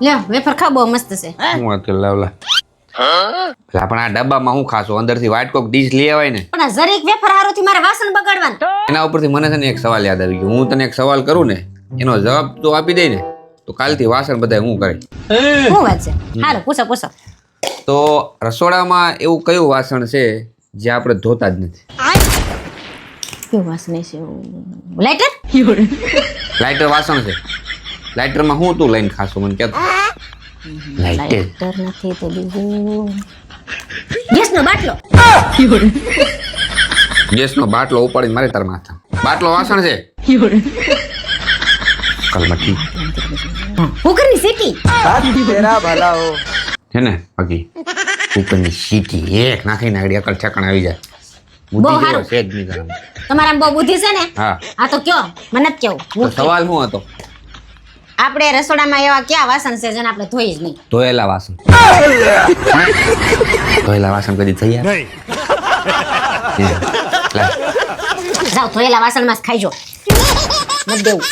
લ્યો વેફર ખા બહુ મસ્ત છે. હું? વાત કરી લાવલા હા? પણ આ ડબ્બામાં હું ખાસો અંદરથી વ્હાઈટ કોક ડીશ લઈ આવાય ને. પણ આ જરીક વેફર હારોથી મારે વાસણ બગાડવાનું. એના ઉપરથી મને છે ને એક સવાલ યાદ આવી ગયો. હું તને એક સવાલ કરું ને એનો જવાબ તો આપી દે ને તો કાલથી વાસણ બધા હું કરે શું વાત છે? હાલો પૂછો પૂછો. તો રસોડામાં એવું કયું વાસણ છે જે આપણે ધોતા જ નથી? કયું વાસણ છે લાઇટર લાઇટર વાસણ છે. લાઇટરમાં હું તું લઈને ખાશો મને કહે લાઇટર નથી તો બીજું? ગેસનો બાટલો. ગેસનો બાટલો ઉપાડીને મારે તાર માથા. બાટલો વાસણ છે. કલમટી. કુકરની સીટી. છે ને બાકી કુકરની સીટી એક નાખીને આગળ અકલ ઠેકણ આવી જાય. બહુ સારું. છે જ નહીં તારામાં. બહુ બુદ્ધિ છે ને? હા. આ તો કયો? મને જ કેવું. હું સવાલ શું હતો? આપણે રસોડામાં એવા કયા વાસણ છે જેને આપણે ધોઈ જ નહીં? ધોયેલા વાસણ. ધોયેલા વાસણ કદી થઈ જાઓ ધોયેલા વાસણમાં જ ખાઈજો મત દેવું.